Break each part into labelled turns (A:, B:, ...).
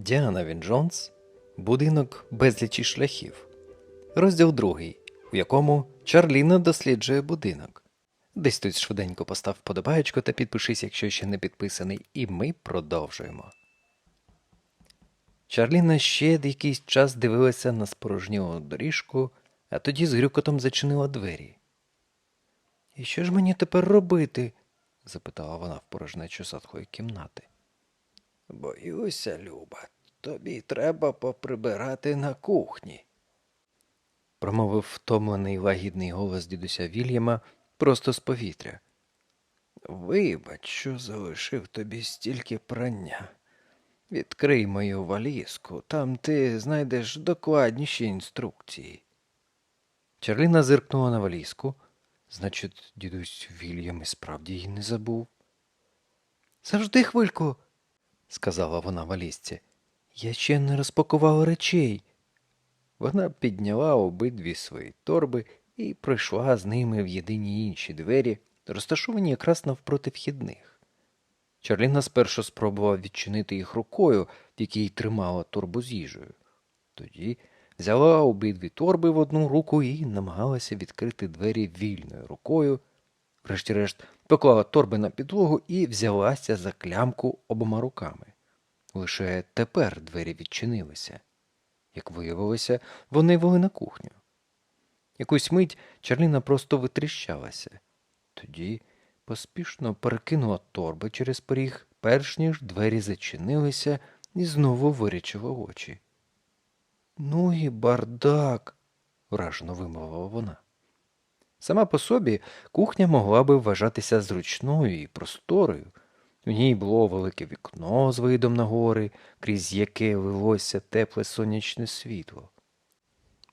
A: Діана Він Джонс Будинок безлічі шляхів. Розділ другий, у якому Чарліна досліджує будинок. Десь тут швиденько постав вподобаєчку та підпишись, якщо ще не підписаний, і ми продовжуємо. Чарліна ще якийсь час дивилася на спорожнілу доріжку, а тоді з грюкотом зачинила двері. І що ж мені тепер робити? запитала вона в порожнечу садхої кімнати. Боюся, Люба, тобі треба поприбирати на кухні. промовив втомлений лагідний голос дідуся Вільяма просто з повітря. Вибач, що залишив тобі стільки прання. Відкрий мою валізку, там ти знайдеш докладніші інструкції. Чарліна зиркнула на валізку. Значить, дідусь Вільям і справді її не забув. Завжди хвильку, сказала вона валізці. Я ще не розпакувала речей. Вона підняла обидві свої торби і пройшла з ними в єдині інші двері, розташовані якраз навпроти вхідних. Чарліна спершу спробувала відчинити їх рукою, в якій тримала торбу з їжею. Тоді взяла обидві торби в одну руку і намагалася відкрити двері вільною рукою. Врешті-решт поклала торби на підлогу і взялася за клямку обома руками. Лише тепер двері відчинилися. Як виявилося, вони вели на кухню. Якусь мить Чарліна просто витріщалася. Тоді поспішно перекинула торби через поріг, перш ніж двері зачинилися і знову вирічила очі. Ну і бардак, вражено вимовила вона. Сама по собі кухня могла би вважатися зручною і просторою. У ній було велике вікно з видом на гори, крізь яке лилося тепле сонячне світло.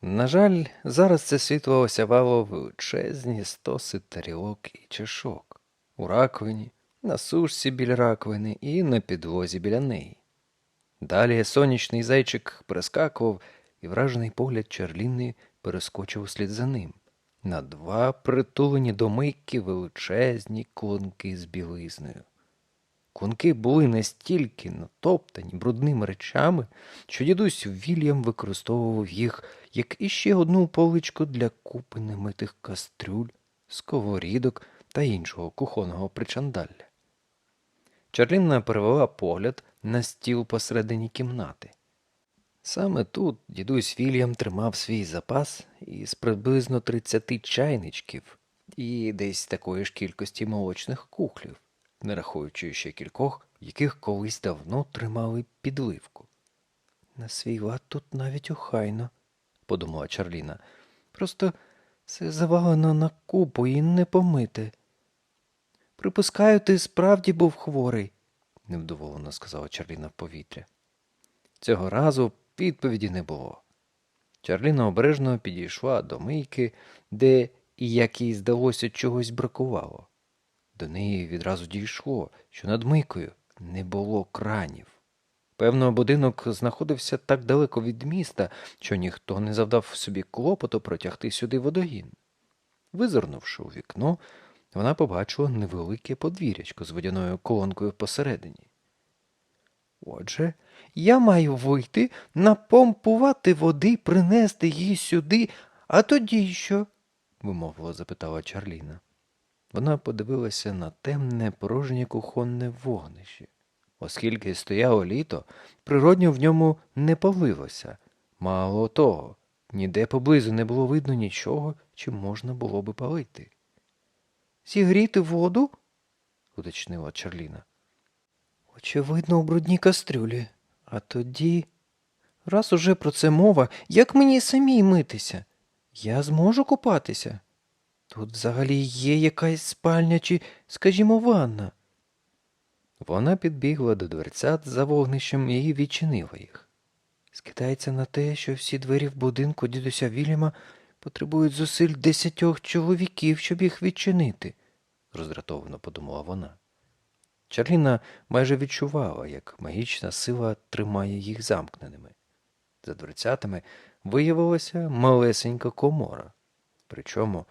A: На жаль, зараз це світло осявало величезні стоси тарілок і чашок у раковині, на сушці біля раковини і на підлозі біля неї. Далі сонячний зайчик перескакував, і вражений погляд Чарліни перескочив услід за ним. На два притулені до мийки величезні клунки з білизною. Клунки були настільки натоптані брудними речами, що дідусь Вільям використовував їх як іще одну поличку для купи немитих кастрюль, сковорідок та іншого кухонного причандалля. Чарліна перевела погляд на стіл посередині кімнати. Саме тут дідусь Вільям тримав свій запас із приблизно 30 чайничків і десь такої ж кількості молочних кухлів, не рахуючи ще кількох, яких колись давно тримали підливку. На свій лад тут навіть охайно, подумала Чарліна. Просто все завалено на купу і не помите. Припускаю, ти справді був хворий, невдоволено сказала Чарліна в повітря. Цього разу відповіді не було. Чарліна обережно підійшла до мийки, де, як їй здалося, чогось бракувало. До неї відразу дійшло, що над мийкою не було кранів. Певно, будинок знаходився так далеко від міста, що ніхто не завдав собі клопоту протягти сюди водогін. Визирнувши у вікно, вона побачила невелике подвір'ячко з водяною колонкою посередині. Отже, я маю вийти, напомпувати води, принести її сюди, а тоді що? вимовила запитала Чарліна. Вона подивилася на темне порожнє кухонне вогнище. Оскільки стояло літо, природньо в ньому не палилося. Мало того, ніде поблизу не було видно нічого, чим можна було би палити. Зігріти воду? уточнила Чарліна. Очевидно, у брудній кастрюлі. А тоді. Раз уже про це мова, як мені самій митися? Я зможу купатися? Тут взагалі є якась спальня чи, скажімо, ванна. Вона підбігла до дверцят за вогнищем і відчинила їх. Скидається на те, що всі двері в будинку дідуся Вільяма потребують зусиль десятьох чоловіків, щоб їх відчинити, роздратовано подумала вона. Чарліна майже відчувала, як магічна сила тримає їх замкненими. За дверцятами виявилася малесенька комора, причому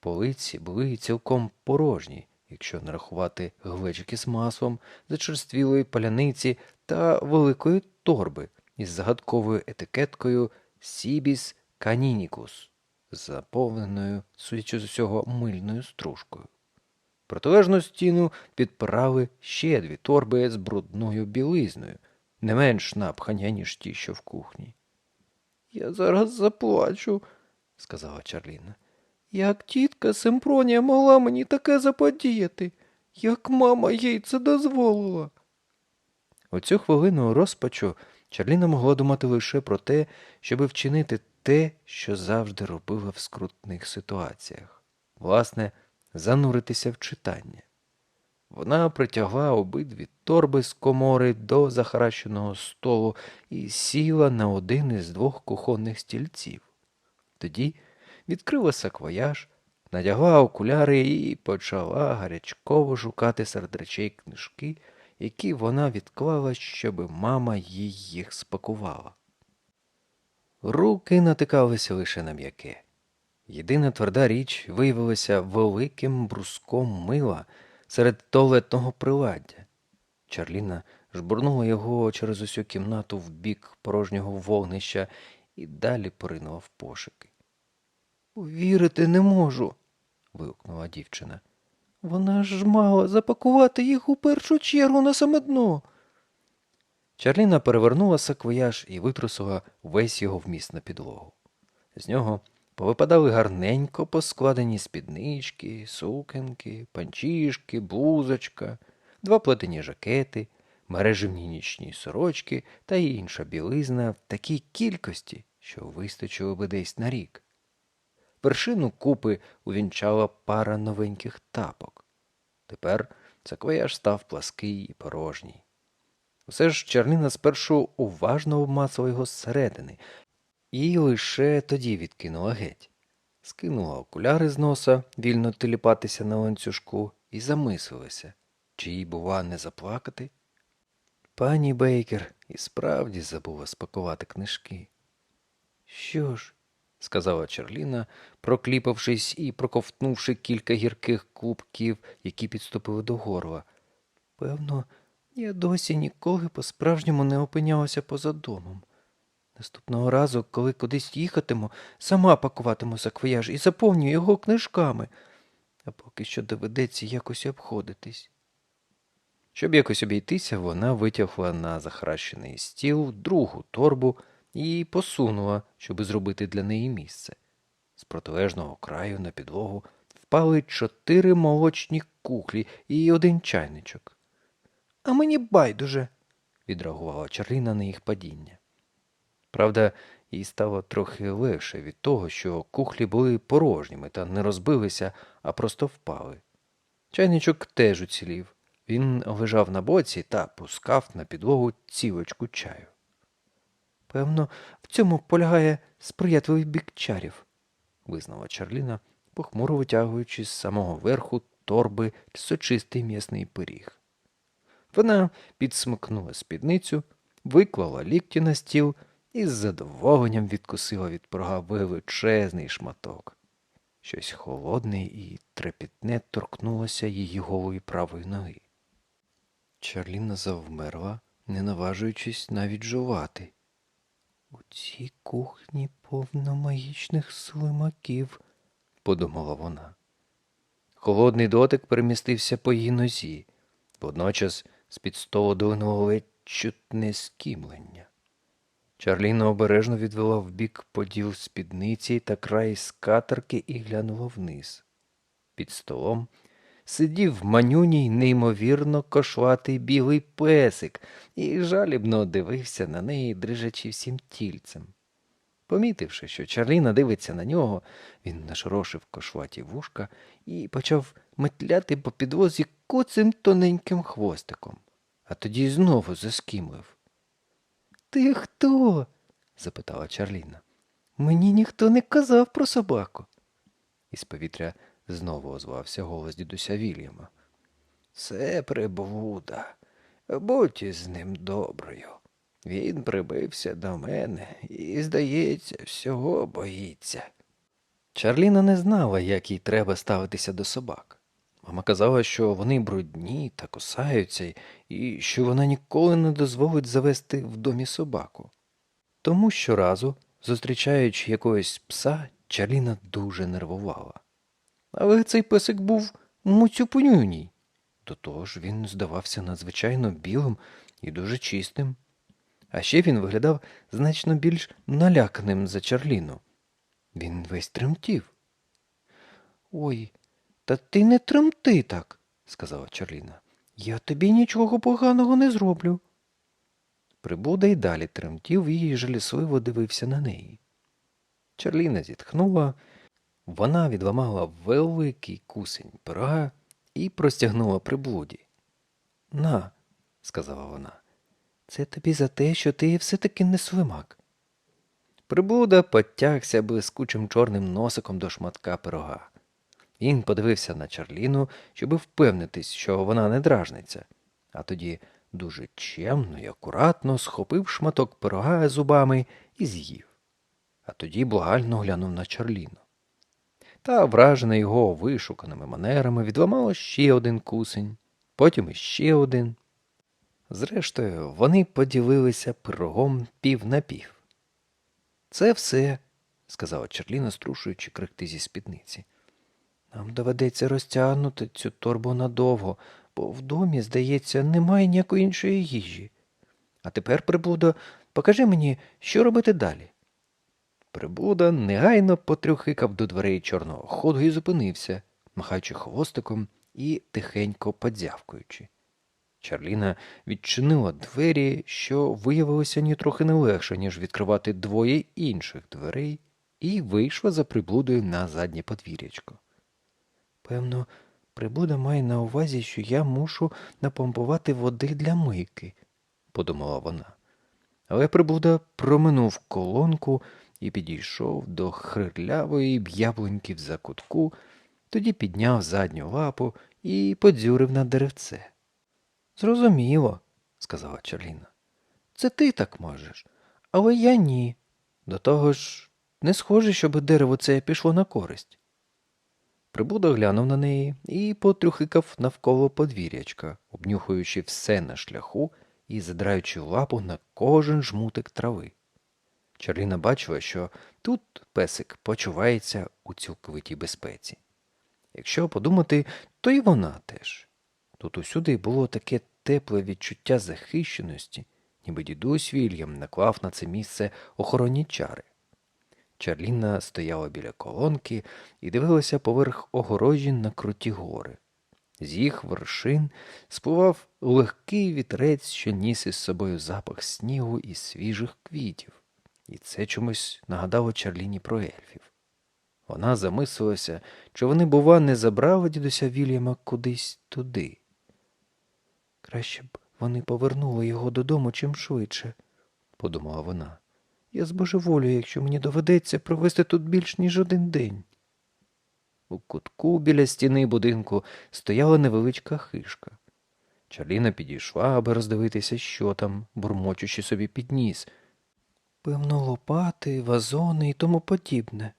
A: полиці були цілком порожні, якщо не рахувати глечики з маслом, зачерствілої паляниці та великої торби із загадковою етикеткою Сібіс Канінікус, заповненою, судячи з усього, мильною стружкою. Протилежну стіну підправи ще дві торби з брудною білизною, не менш напхання, ніж ті, що в кухні. Я зараз заплачу, сказала Чарліна. Як тітка Семпронія могла мені таке заподіяти, як мама їй це дозволила. У цю хвилину розпачу Чарліна могла думати лише про те, щоби вчинити те, що завжди робила в скрутних ситуаціях. Власне, зануритися в читання. Вона притягла обидві торби з комори до захаращеного столу і сіла на один із двох кухонних стільців. Тоді відкрила саквояж, надягла окуляри і почала гарячково шукати серед речей книжки, які вона відклала, щоби мама їй їх спакувала. Руки натикалися лише на м'яке. Єдина тверда річ виявилася великим бруском мила серед туалетного приладдя. Чарліна жбурнула його через усю кімнату в бік порожнього вогнища і далі поринула в пошуки. Повірити не можу. вигукнула дівчина. Вона ж мала запакувати їх у першу чергу на саме дно. Чарліна перевернула саквояж і витрусила весь його вміст на підлогу. З нього повипадали гарненько поскладені спіднички, сукенки, панчішки, блузочка, два плетені жакети, мереживні нічні сорочки та інша білизна в такій кількості, що вистачило би десь на рік. Вершину купи увінчала пара новеньких тапок. Тепер саквояж став плаский і порожній. Усе ж Чарліна спершу уважно обмацала його зсередини і лише тоді відкинула геть. Скинула окуляри з носа, вільно теліпатися на ланцюжку, і замислилася, чи їй, бува, не заплакати. Пані Бейкер і справді забула спакувати книжки. Що ж, сказала Чарліна, прокліпавшись і проковтнувши кілька гірких клубків, які підступили до горла. Певно, я досі ніколи по-справжньому не опинялася поза домом. Наступного разу, коли кудись їхатиму, сама пакуватиму саквояж і заповню його книжками, а поки що доведеться якось обходитись. Щоб якось обійтися, вона витягла на захращений стіл другу торбу і посунула, щоби зробити для неї місце. З протилежного краю на підлогу впали чотири молочні кухлі і один чайничок. А мені байдуже, відреагувала Чарліна на їх падіння. Правда, їй стало трохи легше від того, що кухлі були порожніми та не розбилися, а просто впали. Чайничок теж уцілів. Він лежав на боці та пускав на підлогу цілочку чаю. Певно, в цьому полягає сприятливий бік чарів, визнала Чарліна, похмуро витягуючи з самого верху торби сочистий м'ясний пиріг. Вона підсмикнула спідницю, виклала лікті на стіл і з задоволенням відкусила від порога величезний шматок. Щось холодне і трепітне торкнулося її голої правої ноги. Чарліна завмерла, не наважуючись навіть жувати. У цій кухні повно магічних слимаків, подумала вона. Холодний дотик перемістився по її нозі, водночас з-під столу долинуло ледь чутне скімлення. Чарліна обережно відвела вбік поділ спідниці та край скатерки і глянула вниз. Під столом сидів манюній неймовірно кошлатий білий песик і жалібно дивився на неї, дрижачи всім тільцем. Помітивши, що Чарліна дивиться на нього, він нашорошив кошлаті вушка і почав метляти по підлозі куцим тоненьким хвостиком, а тоді знову заскімлив. Ти хто? запитала Чарліна. Мені ніхто не казав про собаку. Із повітря знову озвався голос дідуся Вільяма. Це приблуда. Будь із ним доброю. Він прибився до мене і, здається, всього боїться. Чарліна не знала, як їй треба ставитися до собак. Мама казала, що вони брудні та кусаються, і що вона ніколи не дозволить завести в домі собаку. Тому щоразу, зустрічаючи якогось пса, Чарліна дуже нервувала. Але цей песик був муцюпунюній. До того ж він здавався надзвичайно білим і дуже чистим. А ще він виглядав значно більш наляканим за Чарліну. Він весь тремтів. Ой, та ти не тремти так, сказала Чарліна. Я тобі нічого поганого не зроблю. Прибуда й далі тремтів і жалісливо дивився на неї. Чарліна зітхнула, вона відламала великий кусень пирога і простягнула приблуді. На, сказала вона, це тобі за те, що ти все-таки не слимак. Приблуда потягся блискучим чорним носиком до шматка пирога. Він подивився на Чарліну, щоби впевнитись, що вона не дражниться, а тоді дуже чемно і акуратно схопив шматок пирога зубами і з'їв. А тоді благально глянув на Чарліну. Та, вражена його вишуканими манерами, відламала ще один кусень, потім іще один. Зрештою, вони поділилися пирогом пів на пів. Це все, сказала Чарліна, струшуючи крихти зі спідниці. Нам доведеться розтягнути цю торбу надовго, бо в домі, здається, немає ніякої іншої їжі. А тепер, приблудо, покажи мені, що робити далі. Приблуда негайно потрюхикав до дверей чорного ходу і зупинився, махаючи хвостиком і тихенько подзявкуючи. Чарліна відчинила двері, що виявилося нітрохи не легше, ніж відкривати двоє інших дверей, і вийшла за приблудою на заднє подвір'ячко. Певно, приблуда має на увазі, що я мушу напомпувати води для мийки, подумала вона. Але приблуда проминув колонку і підійшов до хрирлявої яблуньки в закутку, тоді підняв задню лапу і подзюрив на деревце. Зрозуміло, сказала Чарліна. Це ти так можеш, але я ні. До того ж, не схоже, щоб дерево це пішло на користь. Прибуда глянув на неї і потрюхикав навколо подвір'ячка, обнюхуючи все на шляху і задраючи лапу на кожен жмутик трави. Чарліна бачила, що тут песик почувається у цілковитій безпеці. Якщо подумати, то і вона теж. Тут усюди було таке тепле відчуття захищеності, ніби дідусь Вільям наклав на це місце охоронні чари. Чарліна стояла біля колонки і дивилася поверх огорожі на круті гори. З їх вершин спливав легкий вітрець, що ніс із собою запах снігу і свіжих квітів, і це чомусь нагадало Чарліні про ельфів. Вона замислилася, чи вони, бува, не забрали дідуся Вільяма кудись туди. Краще б вони повернули його додому чим швидше, подумала вона. Я збожеволюю, якщо мені доведеться провести тут більш ніж один день. У кутку біля стіни будинку стояла невеличка хишка. Чарліна підійшла, аби роздивитися, що там, бурмочучи собі під ніс. Певно, лопати, вазони і тому подібне.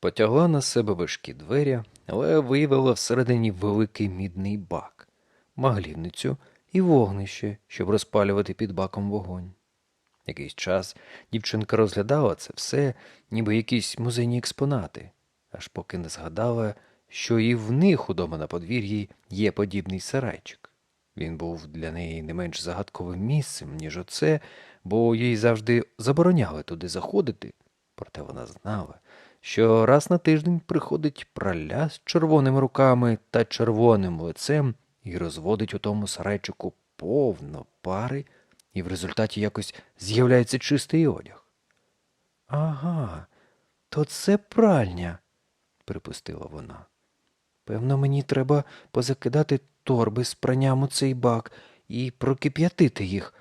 A: Потягла на себе важкі двері, але виявила всередині великий мідний бак, маглівницю і вогнище, щоб розпалювати під баком вогонь. Якийсь час дівчинка розглядала це все, ніби якісь музейні експонати, аж поки не згадала, що і в них удома на подвір'ї є подібний сарайчик. Він був для неї не менш загадковим місцем, ніж оце, бо їй завжди забороняли туди заходити. Проте вона знала, що раз на тиждень приходить праля з червоними руками та червоним лицем і розводить у тому сарайчику повно пари і в результаті якось з'являється чистий одяг. Ага, то це пральня, припустила вона. Певно, мені треба позакидати торби з пранням у цей бак і прокип'ятити їх.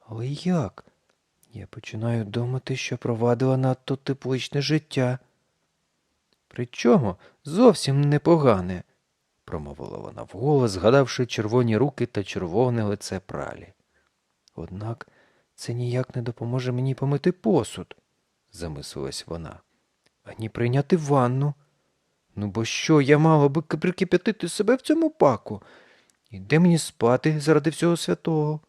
A: Але як? Я починаю думати, що провадила надто тепличне життя. Причому зовсім непогане, промовила вона вголос, згадавши червоні руки та червоне лице пралі. Однак це ніяк не допоможе мені помити посуд, замислилась вона, ані прийняти ванну. Ну, бо що, я мала би прикип'ятити себе в цьому паку? І де мені спати заради всього святого?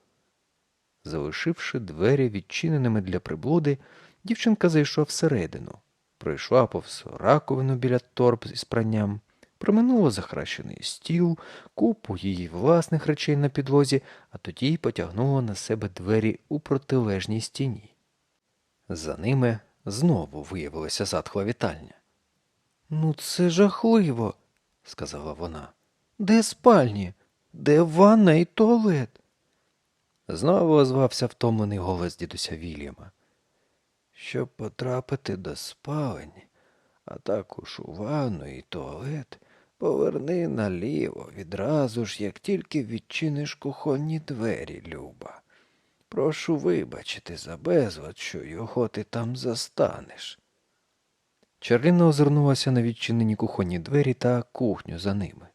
A: Залишивши двері відчиненими для приблуди, дівчинка зайшла всередину, пройшла повз раковину біля торб із пранням, проминула захращений стіл, купу її власних речей на підлозі, а тоді й потягнула на себе двері у протилежній стіні. За ними знову виявилася затхла вітальня. Ну, це жахливо, сказала вона. Де спальні? Де ванна і туалет? Знову озвався втомлений голос дідуся Вільяма. Щоб потрапити до спалень, а також у ванну і туалет, поверни наліво відразу ж, як тільки відчиниш кухонні двері, Люба. Прошу вибачити за безлад, що його ти там застанеш. Чарліна озирнулася на відчинені кухонні двері та кухню за ними.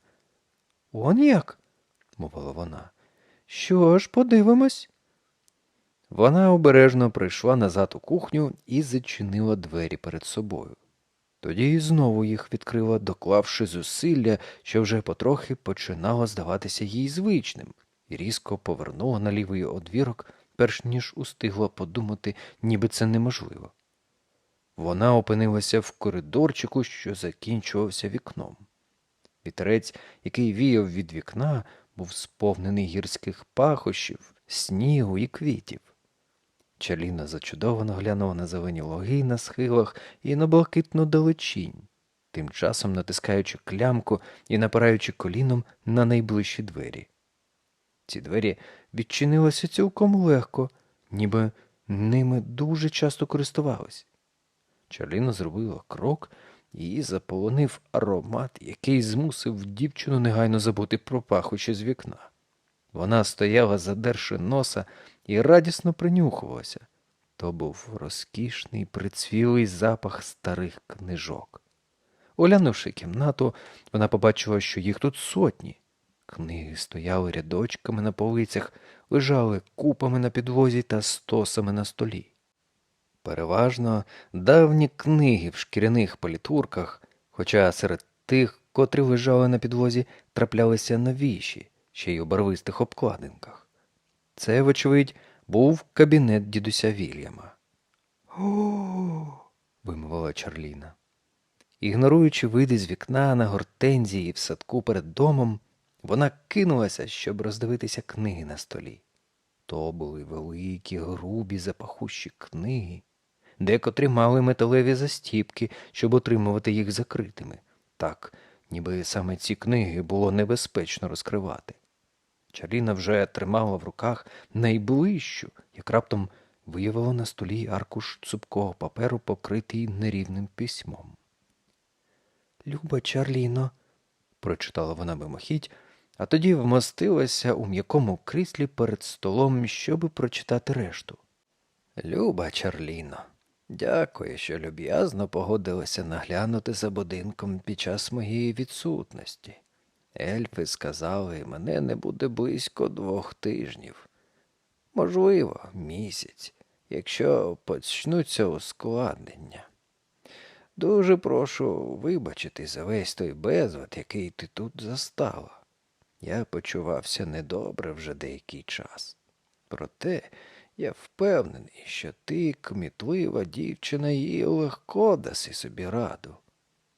A: Он як? мовила вона. Що ж, подивимось. Вона обережно прийшла назад у кухню і зачинила двері перед собою. Тоді й знову їх відкрила, доклавши зусилля, що вже потрохи починало здаватися їй звичним, і різко повернула на лівий одвірок, перш ніж устигла подумати, ніби це неможливо. Вона опинилася в коридорчику, що закінчувався вікном. Вітерець, який віяв від вікна, був сповнений гірських пахощів, снігу і квітів. Чаліна зачудовано глянула на зелені логи на схилах і на блакитну далечінь, тим часом натискаючи клямку і напираючи коліном на найближчі двері. Ці двері відчинилися цілком легко, ніби ними дуже часто користувались. Чарліна зробила крок і заполонив аромат, який змусив дівчину негайно забути про пахощі з вікна. Вона стояла, задерши носа, і радісно принюхувалася. То був розкішний прицвілий запах старих книжок. Оглянувши кімнату, вона побачила, що їх тут сотні. Книги стояли рядочками на полицях, лежали купами на підлозі та стосами на столі. Переважно давні книги в шкіряних політурках, хоча серед тих, котрі лежали на підлозі, траплялися новіші, ще й у барвистих обкладинках. Це, вочевидь, був кабінет дідуся Вільяма. О. вимовила Чарліна. Ігноруючи види з вікна на гортензії в садку перед домом, вона кинулася, щоб роздивитися книги на столі. То були великі, грубі, запахущі книги, декотрі мали металеві застіпки, щоб отримувати їх закритими, так, ніби саме ці книги було небезпечно розкривати. Чаріна вже тримала в руках найближчу, як раптом виявила на столі аркуш цупкого паперу, покритий нерівним письмом. Люба Чарліно, прочитала вона мимохідь, а тоді вмостилася у м'якому кріслі перед столом, щоби прочитати решту. Люба Чарліно, дякую, що люб'язно погодилася наглянути за будинком під час моєї відсутності. Ельфи сказали, мене не буде близько двох тижнів. Можливо, місяць, якщо почнуться ускладнення. Дуже прошу вибачити за весь той безлад, який ти тут застала. Я почувався недобре вже деякий час. Проте я впевнений, що ти кмітлива дівчина і легко даси собі раду.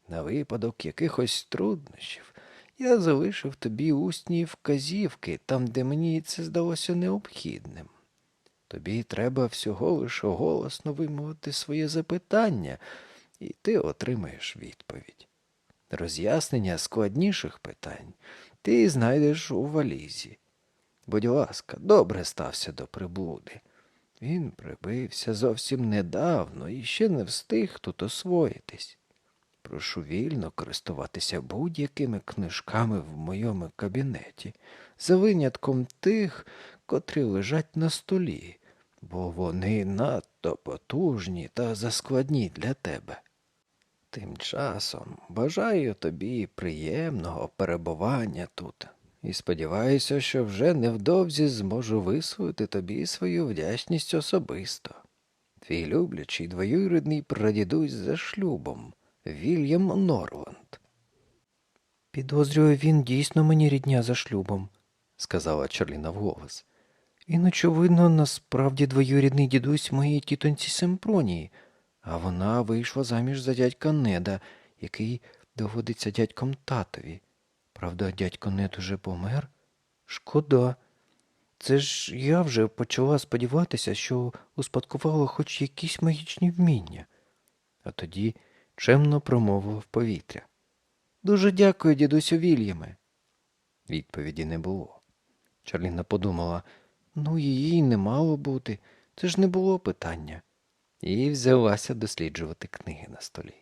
A: На випадок якихось труднощів я залишив тобі усні вказівки там, де мені це здалося необхідним. Тобі треба всього лише голосно вимовити своє запитання, і ти отримаєш відповідь. Роз'яснення складніших питань ти знайдеш у валізі. Будь ласка, добре стався до приблуди. Він прибився зовсім недавно і ще не встиг тут освоїтись. Прошу вільно користуватися будь-якими книжками в моєму кабінеті, за винятком тих, котрі лежать на столі, бо вони надто потужні та заскладні для тебе. Тим часом бажаю тобі приємного перебування тут і сподіваюся, що вже невдовзі зможу висловити тобі свою вдячність особисто. Твій люблячий двоюрідний прадідусь за шлюбом Вільям Норланд. Підозрюю, він дійсно мені рідня за шлюбом, сказала Чарліна вголос. Він, очевидно, насправді двоюрідний дідусь моєї тітоньці Семпронії, а вона вийшла заміж за дядька Неда, який доводиться дядьком татові. Правда, дядько Нед уже помер? Шкода. Це ж я вже почала сподіватися, що успадкувала хоч якісь магічні вміння. А тоді чемно промовила в повітря. Дуже дякую, дідусю Вільяме. Відповіді не було. Чарліна подумала, ну її не мало бути, це ж не було питання, і взялася досліджувати книги на столі.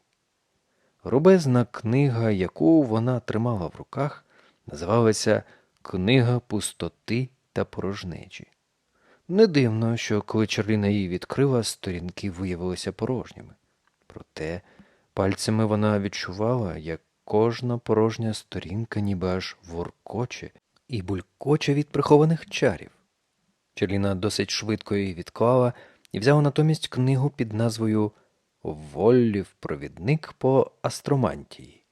A: Рубезна книга, яку вона тримала в руках, називалася Книга пустоти та порожнечі. Не дивно, що коли Чарліна її відкрила, сторінки виявилися порожніми. Проте пальцями вона відчувала, як кожна порожня сторінка ніби аж воркоче і булькоче від прихованих чарів. Чарліна досить швидко її відклала і взяла натомість книгу під назвою Воллів провідник по астромантії.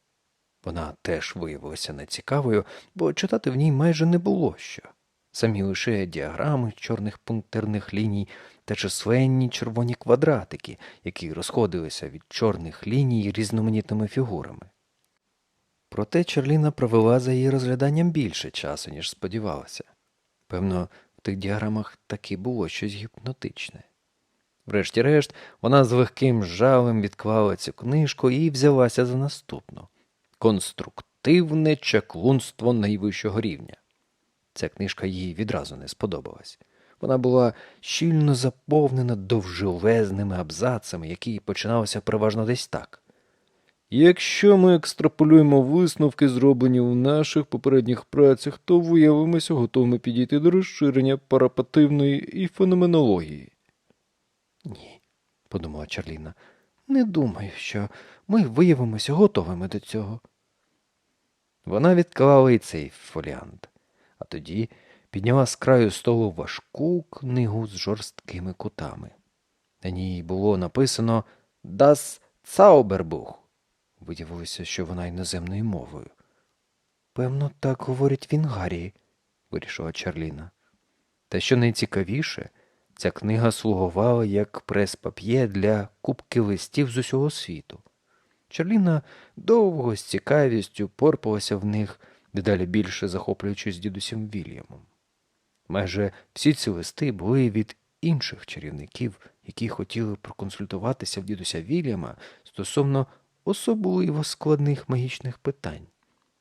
A: Вона теж виявилася нецікавою, бо читати в ній майже не було що. Самі лише діаграми чорних пунктирних ліній та численні червоні квадратики, які розходилися від чорних ліній різноманітними фігурами. Проте Чарліна провела за її розгляданням більше часу, ніж сподівалася. Певно, в тих діаграмах таки було щось гіпнотичне. Врешті-решт, вона з легким жалем відклала цю книжку і взялася за наступну конструктивне чаклунство найвищого рівня. Ця книжка їй відразу не сподобалась. Вона була щільно заповнена довжелезними абзацами, які починалися переважно десь так. Якщо ми екстраполюємо висновки, зроблені в наших попередніх працях, то виявимося готовими підійти до розширення парапативної і феноменології. Ні, подумала Чарліна, не думаю, що ми виявимося готовими до цього. Вона відклала і цей фоліант, а тоді підняла з краю столу важку книгу з жорсткими кутами. На ній було написано Das Zauberbuch. Виявилося, що вона іноземною мовою. Певно, так говорять в Інгарії, вирішила Чарліна. Та що найцікавіше, ця книга слугувала як прес-пап'є для кубки листів з усього світу. Чарліна довго з цікавістю порпалася в них, дедалі більше захоплюючись дідусем Вільямом. Майже всі ці листи були від інших чарівників, які хотіли проконсультуватися в дідуся Вільяма стосовно особливо складних магічних питань.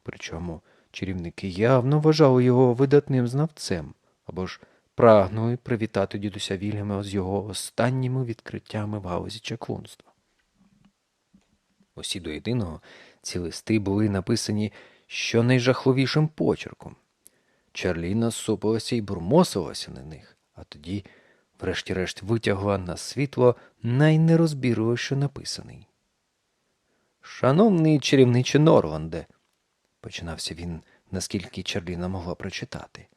A: Причому чарівники явно вважали його видатним знавцем або ж прагнули привітати дідуся Вільяма з його останніми відкриттями в галузі чаклунства. Усі до єдиного ці листи були написані щонайжахливішим почерком. Чарліна супилася і бурмосилася на них, а тоді, врешті-решт, витягла на світло найнерозбірливіше написаний. Шановний чарівниче Норланде, починався він, наскільки Чарліна могла прочитати.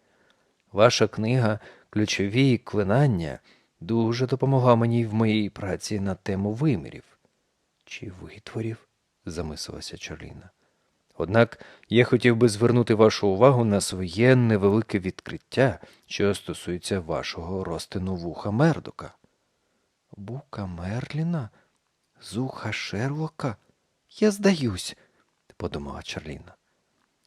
A: Ваша книга Ключові клинання дуже допомогла мені в моїй праці на тему вимірів. Чи витворів? замислилася Чарліна. Однак я хотів би звернути вашу увагу на своє невелике відкриття, що стосується вашого розтину вуха Мердока. Бука Мерліна? Зуха Шерлока? Я здаюсь, подумала Чарліна.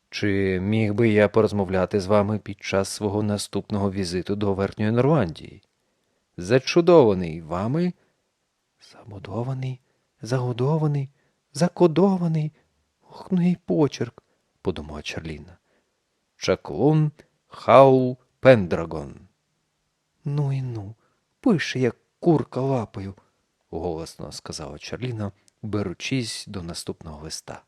A: Чи міг би я порозмовляти з вами під час свого наступного візиту до Верхньої Нормандії? Зачудований вами? Забудований, загодований, закодований. Ох, ну почерк, подумала Чарліна. Чаклун Хаул Пендрагон. Ну і ну, пише, як курка лапою, голосно сказала Чарліна, беручись до наступного листа.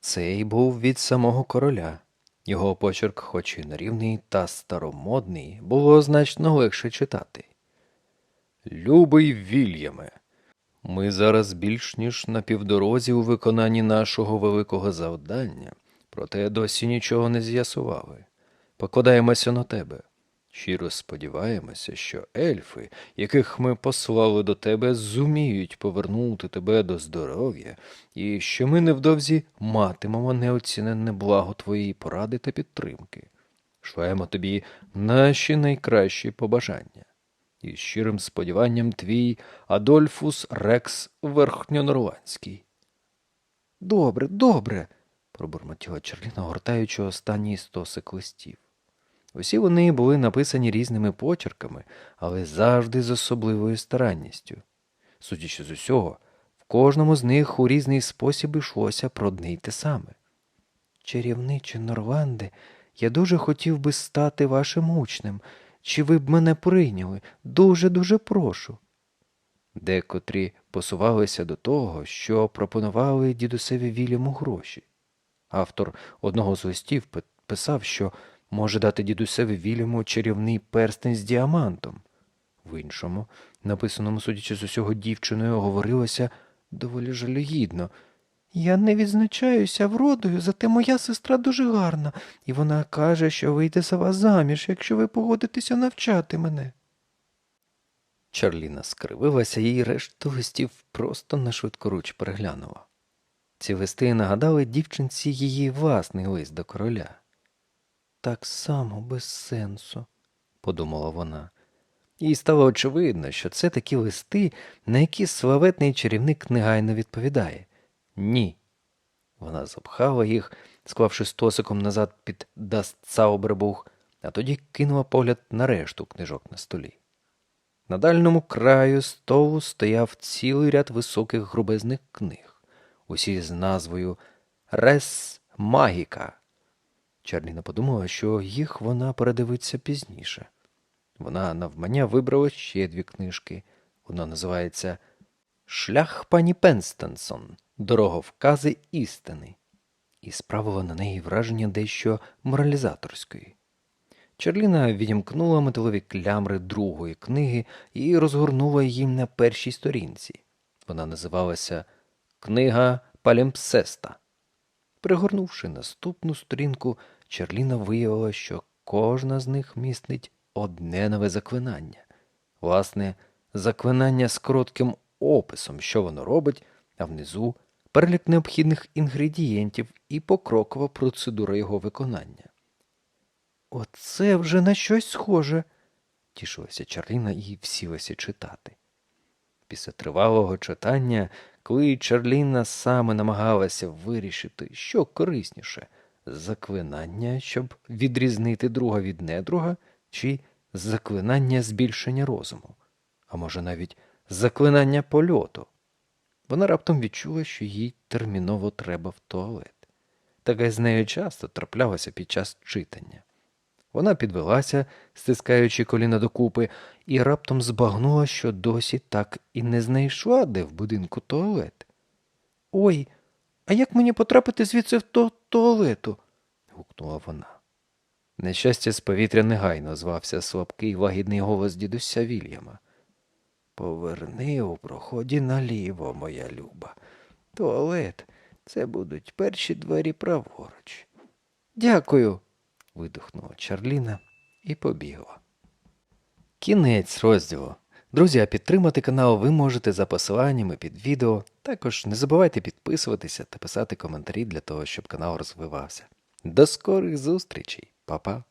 A: Цей був від самого короля. Його почерк, хоч і нерівний та старомодний, було значно легше читати. Любий Вільяме, ми зараз більш ніж на півдорозі у виконанні нашого великого завдання, проте досі нічого не з'ясували. Покладаємося на тебе. Щиро сподіваємося, що ельфи, яких ми послали до тебе, зуміють повернути тебе до здоров'я, і що ми невдовзі матимемо неоціненне благо твоєї поради та підтримки. Шлемо тобі наші найкращі побажання. І щирим сподіванням твій Адольфус Рекс Верхньонорландський. Добре, добре, пробурмотіла Черліна, гортаючи останній стосик листів. Усі вони були написані різними почерками, але завжди з особливою старанністю. Судячи з усього, в кожному з них у різний спосіб йшлося про одне й те саме. Чарівниче Норванде, я дуже хотів би стати вашим учнем. Чи ви б мене прийняли? Дуже дуже прошу. Декотрі посувалися до того, що пропонували дідусеві Вільяму гроші. Автор одного з листів писав, що може дати дідусеві Вільяму чарівний перстень з діамантом. В іншому, написаному, судячи з усього, дівчиною, говорилося доволі жалюгідно. Я не відзначаюся вродою, зате моя сестра дуже гарна, і вона каже, що вийде за вас заміж, якщо ви погодитеся навчати мене. Чарліна скривилася і решту листів просто на швидкоруч переглянула. Ці листи нагадали дівчинці її власний лист до короля. Так само без сенсу, подумала вона. Їй стало очевидно, що це такі листи, на які славетний чарівник негайно відповідає Ні. Вона запхала їх, склавши стосиком назад під Дастцаубербух, а тоді кинула погляд на решту книжок на столі. На дальньому краю столу стояв цілий ряд високих грубезних книг, усі з назвою Рес Магіка. Чарліна подумала, що їх вона передивиться пізніше. Вона навмання вибрала ще дві книжки. Одна називається Шлях пані Пенстенсон. Дороговкази істини. І справила на неї враження дещо моралізаторської. Чарліна відімкнула металові клямри другої книги і розгорнула її на першій сторінці. Вона називалася Книга Палімпсеста. Пригорнувши наступну сторінку, Чарліна виявила, що кожна з них містить одне нове заклинання. Власне, заклинання з коротким описом, що воно робить, а внизу перелік необхідних інгредієнтів і покрокова процедура його виконання. Оце вже на щось схоже, тішилася Чарліна і всілася читати. Після тривалого читання, коли Чарліна саме намагалася вирішити, що корисніше заклинання, щоб відрізнити друга від недруга, чи заклинання збільшення розуму, а може навіть заклинання польоту. Вона раптом відчула, що їй терміново треба в туалет. Таке з нею часто траплялося під час читання. Вона підвелася, стискаючи коліна докупи, і раптом збагнула, що досі так і не знайшла, де в будинку туалет. Ой, а як мені потрапити звідси в то туалету? гукнула вона. Нещастя з повітря негайно звався слабкий лагідний голос дідуся Вільяма. Поверни у проході наліво, моя люба. Туалет це будуть перші двері праворуч. Дякую. видихнула Чарліна і побігла. Кінець розділу. Друзі, а підтримати канал ви можете за посиланнями під відео. Також не забувайте підписуватися та писати коментарі для того, щоб канал розвивався. До скорих зустрічей, Па-па!